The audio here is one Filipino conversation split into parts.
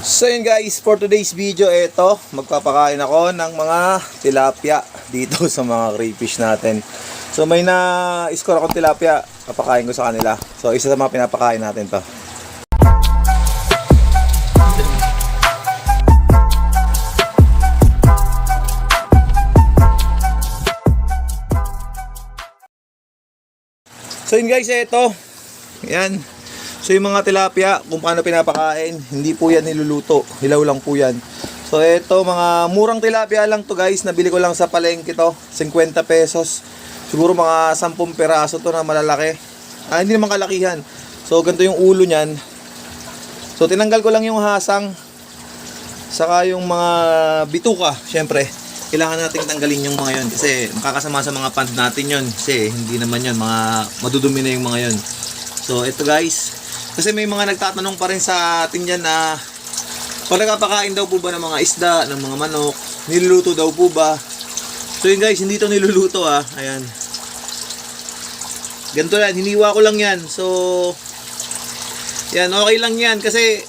So yun guys, for today's video, eto, magpapakain ako ng mga tilapia dito sa mga crayfish natin. So may na-score akong tilapia, papakain ko sa kanila. So isa sa mga pinapakain natin to. So yun guys, eto. Yan. So yung mga tilapia, kung paano pinapakain, hindi po yan niluluto. Hilaw lang po yan. So eto, mga murang tilapia lang to guys. Nabili ko lang sa palengke to. 50 pesos. Siguro mga 10 peraso to na malalaki. Ah, hindi naman kalakihan. So ganito yung ulo niyan. So tinanggal ko lang yung hasang. Saka yung mga bituka, syempre. Kailangan nating tanggalin yung mga yon kasi makakasama sa mga pants natin yon kasi hindi naman yon mga madudumi na yung mga yon. So ito guys, kasi may mga nagtatanong pa rin sa atin yan na pag nagpapakain daw po ba ng mga isda, ng mga manok, niluluto daw po ba? So yun guys, hindi to niluluto ah. Ayan. Ganito yan, hiniwa ko lang yan. So, yan, okay lang yan kasi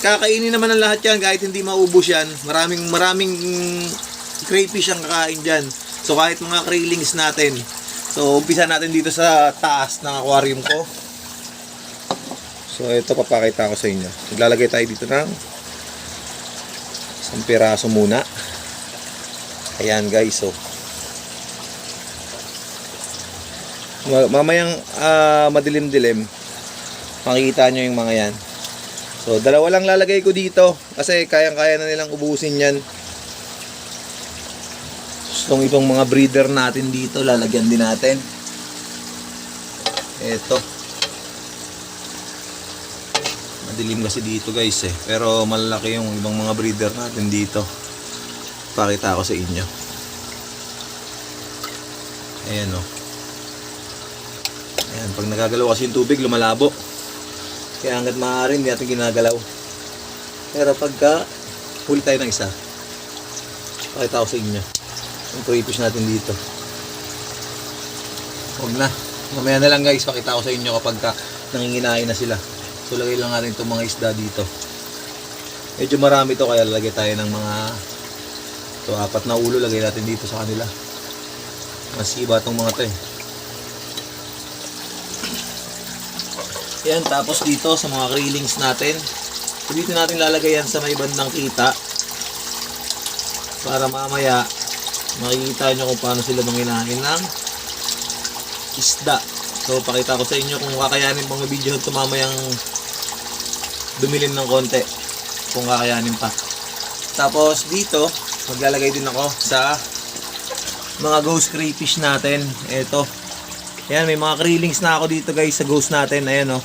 kakainin naman ng lahat yan kahit hindi maubos yan. Maraming, maraming crayfish ang kakain dyan. So kahit mga krillings natin. So umpisa natin dito sa taas ng aquarium ko. So ito papakita ko sa inyo. Maglalagay tayo dito ng isang piraso muna. Ayan guys, so. Ma- Mamayang ah, madilim-dilim, makikita nyo yung mga yan. So, dalawa lang lalagay ko dito kasi kayang-kaya na nilang ubusin yan. Itong itong mga breeder natin dito, lalagyan din natin. Ito. Madilim kasi dito guys eh. Pero malalaki yung ibang mga breeder natin dito. Pakita ko sa inyo. Ayan o. Ayan, pag nagagalaw kasi yung tubig, lumalabo. Kaya hanggat maaari, hindi natin ginagalaw. Pero pagka huli tayo ng isa, pakita ko sa inyo. Yung crayfish natin dito. Huwag na. Mamaya na lang guys, pakita ko sa inyo kapag ka na sila. So lagay lang natin itong mga isda dito. Medyo marami to kaya lalagay tayo ng mga to apat na ulo lagay natin dito sa kanila. Mas iba tong mga to eh. Yan, tapos dito sa mga krillings natin. So dito natin lalagay yan sa may bandang kita. Para mamaya makikita nyo kung paano sila manginahin ng isda. So, pakita ko sa inyo kung kakayanin pang video ito mamayang dumilim ng konti. Kung kakayanin pa. Tapos, dito, maglalagay din ako sa mga ghost crayfish natin. Ito. Ayan, may mga krillings na ako dito guys sa ghost natin. Ayan o. Oh.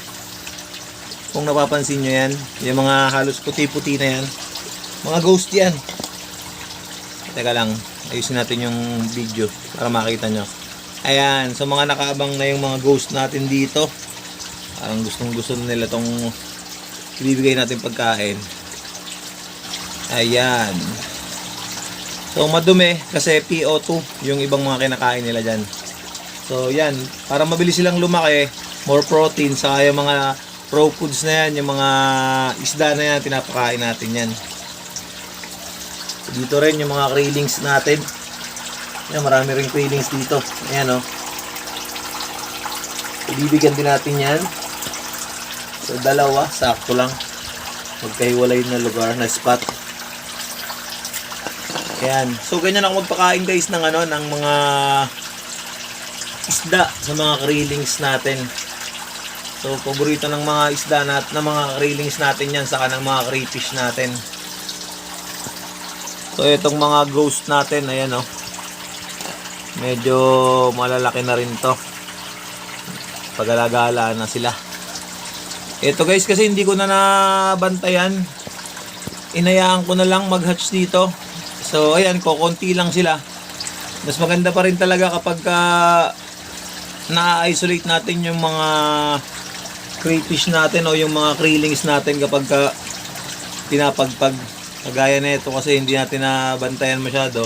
Kung napapansin nyo yan. Yung mga halos puti-puti na yan. Mga ghost yan. Teka lang. Ayusin natin yung video para makita nyo. Ayan, so mga nakaabang na yung mga ghost natin dito. Parang gustong gusto nila tong ibibigay natin pagkain. Ayan. So madumi kasi PO2 yung ibang mga kinakain nila dyan. So yan, para mabilis silang lumaki, more protein, sa yung mga raw foods na yan, yung mga isda na yan, pinapakain natin yan. Dito rin yung mga krillings natin. Yan, marami rin krillings dito. Ayan o. Oh. Ibibigyan din natin yan. So, dalawa. Sakto lang. Magkahiwalay na lugar na spot. Ayan. So, ganyan ako magpakain guys ng ano, ng mga isda sa mga krillings natin. So, paborito ng mga isda nat ng mga krillings natin yan saka ng mga crayfish natin. So itong mga ghost natin, ayan oh. Medyo malalaki na rin to. Pagalagala na sila. Ito guys kasi hindi ko na nabantayan. Inayaan ko na lang mag-hatch dito. So ayan, kokonti lang sila. Mas maganda pa rin talaga kapag ka na-isolate natin yung mga crayfish natin o yung mga krillings natin kapag ka pinapagpag Kagaya na ito kasi hindi natin nabantayan masyado.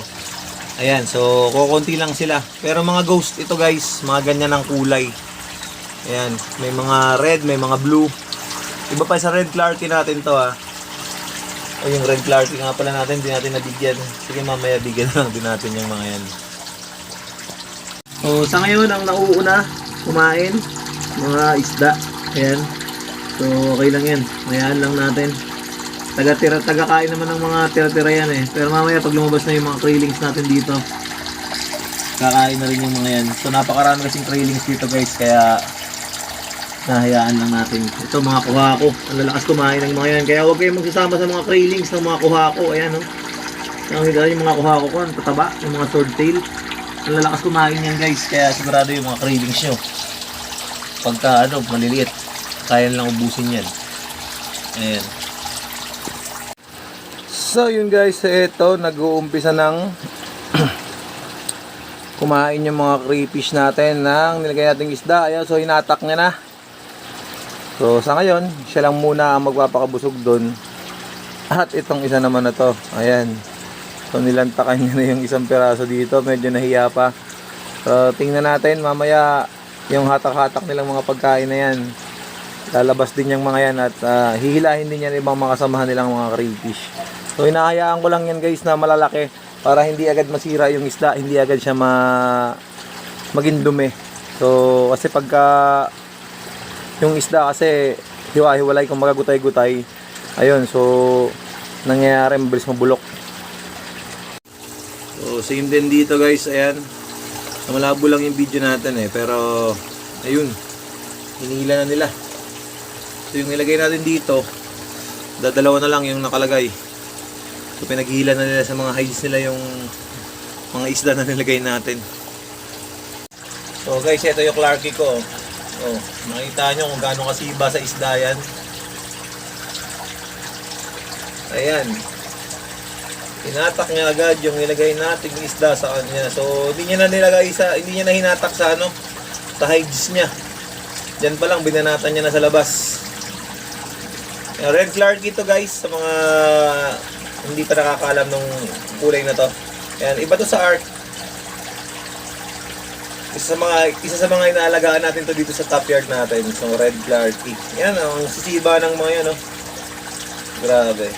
Ayan, so kukunti lang sila. Pero mga ghost ito guys, mga ganyan ang kulay. Ayan, may mga red, may mga blue. Iba pa sa red clarky natin to ha. O yung red clarky nga pala natin, hindi natin nabigyan. Sige mamaya bigyan lang din natin yung mga yan. O sa ngayon, ang nauuna kumain, mga isda. Ayan. So okay lang yan. Mayaan lang natin. Taga-tira, taga-kain naman ng mga tira-tira yan eh. Pero mamaya pag lumabas na yung mga krillings natin dito, kakain na rin yung mga yan. So napakarami kasing krillings dito guys, kaya nahayaan lang natin. Ito mga kuhako, ang lalakas kumain ng mga yan. Kaya huwag kayong magsasama sa mga krillings ng mga kuhako. Ayan oh. Ang higala yung mga kuhako ko, ang tataba, yung mga swordtail. Ang lalakas kumain yan guys, kaya sigurado yung mga krillings nyo. Pagka ano, maliliit, kaya lang ubusin yan. Ayan. So yun guys, ito nag-uumpisa ng kumain yung mga crayfish natin ng nilagay nating isda. Ayan, so hinatak niya na. So sa ngayon, siya lang muna ang magpapakabusog doon. At itong isa naman na to. Ayan. So nilantakan niya na yung isang piraso dito. Medyo nahiya pa. So tingnan natin mamaya yung hatak-hatak nilang mga pagkain na yan. Lalabas din yung mga yan at ah, hihilahin din yan ibang mga kasamahan nilang mga crayfish. So hinahayaan ko lang yan guys na malalaki para hindi agad masira yung isda, hindi agad siya ma maging dumi. So kasi pagka yung isda kasi hiwa-hiwalay kung magagutay-gutay. Ayun, so nangyayari mabilis mabulok. So same din dito guys, ayan. Malabo lang yung video natin eh, pero ayun, hinihila na nila. So yung nilagay natin dito, dadalawa na lang yung nakalagay. So pinaghihila na nila sa mga hides nila yung mga isda na nilagay natin. So guys, ito yung Clarky ko. Oh, makita nyo kung gaano kasiba sa isda yan. Ayan. Hinatak niya agad yung nilagay nating isda sa kanya. So, hindi niya na nilagay sa, hindi niya na hinatak sa ano, sa hides niya. Diyan pa lang, binanatan niya na sa labas. Red Clark ito guys, sa mga hindi pa nakakaalam ng kulay na to. Ayan, iba to sa art. Isa sa mga isa sa mga inaalagaan natin to dito sa top yard natin, so Red Clarky. Yan ang sisiba ng mga yan, oh. Grabe.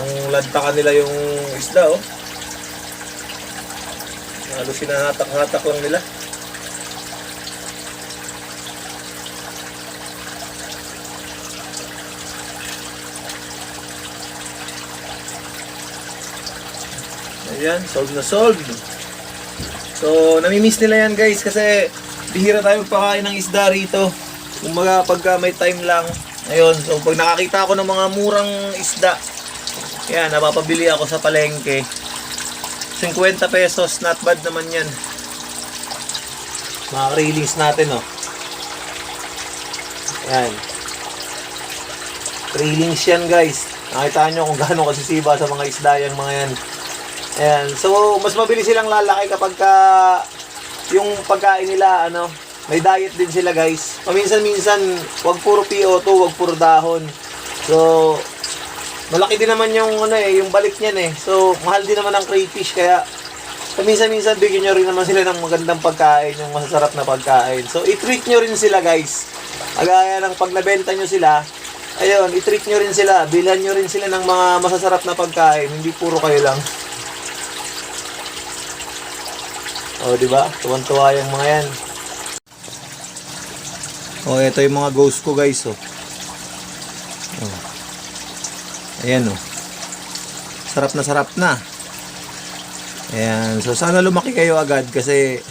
Kung lantakan nila yung isda, oh. Halos sinahatak-hatak lang nila. Ayan, solve na solve. So, namimiss nila yan guys kasi bihira tayo magpakain ng isda rito. Kumbaga pagka may time lang. Ayun, so pag nakakita ako ng mga murang isda, yan, napapabili ako sa palengke. 50 pesos, not bad naman yan. Mga railings natin, oh. Yan. Railings yan, guys. Nakita nyo kung gaano kasisiba sa mga isda yung mga yan. Ayan. So, mas mabilis silang lalaki kapag ka yung pagkain nila, ano, may diet din sila, guys. Paminsan-minsan, wag puro PO2, wag puro dahon. So, malaki din naman yung, ano eh, yung balik niyan eh. So, mahal din naman ang crayfish, kaya paminsan-minsan bigyan nyo rin naman sila ng magandang pagkain, yung masasarap na pagkain. So, i-treat nyo rin sila, guys. Agaya ng pag nabenta nyo sila, ayun, i-treat nyo rin sila. Bilhan nyo rin sila ng mga masasarap na pagkain. Hindi puro kayo lang. O, di ba? Tuwan-tuwa yung mga yan. O, ito yung mga ghost ko, guys, oh. oh. Ayan, oh. Sarap na sarap na. Ayan. So, sana lumaki kayo agad kasi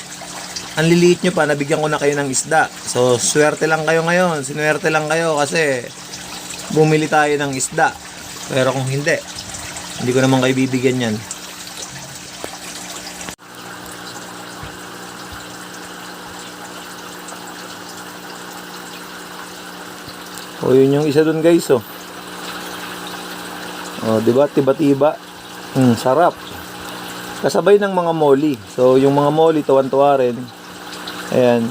ang liliit nyo pa, nabigyan ko na kayo ng isda. So, swerte lang kayo ngayon. Sinuwerte lang kayo kasi bumili tayo ng isda. Pero kung hindi, hindi ko naman kayo bibigyan yan. O yun yung isa dun guys oh. O di ba tiba-tiba. Hmm, sarap. Kasabay ng mga molly. So yung mga molly tuwan-tuwa rin. Ayan.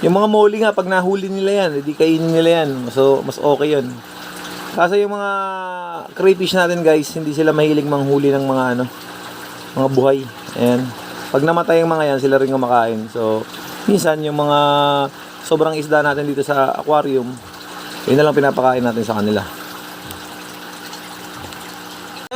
Yung mga molly nga pag nahuli nila yan, hindi kainin nila yan. So mas okay yun. Kasi yung mga crayfish natin guys, hindi sila mahilig manghuli ng mga ano, mga buhay. Ayan. Pag namatay yung mga yan, sila rin kumakain. So, minsan yung mga sobrang isda natin dito sa aquarium, yun na lang pinapakain natin sa kanila.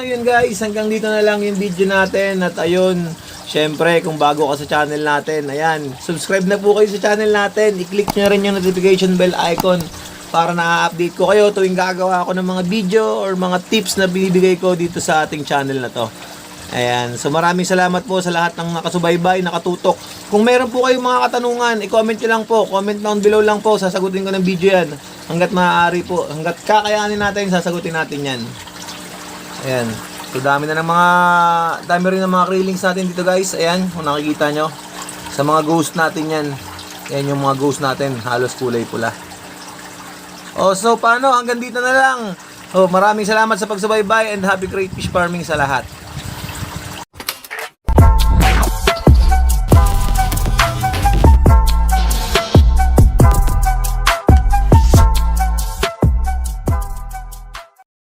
lang yun guys. Hanggang dito na lang yung video natin. At ayun, syempre kung bago ka sa channel natin, ayan, subscribe na po kayo sa channel natin. I-click nyo rin yung notification bell icon para na-update ko kayo tuwing gagawa ako ng mga video or mga tips na binibigay ko dito sa ating channel na to. Ayan. So maraming salamat po sa lahat ng nakasubaybay, nakatutok. Kung meron po kayong mga katanungan, i-comment nyo lang po. Comment down below lang po. Sasagutin ko ng video yan. Hanggat maaari po. Hanggat kakayanin natin, sasagutin natin yan. Ayan. So dami na ng mga, dami rin ng mga krillings natin dito guys. Ayan, kung nakikita nyo. Sa mga ghost natin yan. Ayan yung mga ghost natin. Halos kulay pula. Oh, so paano? Hanggang dito na lang. Oh, maraming salamat sa pagsubaybay and happy great fish farming sa lahat.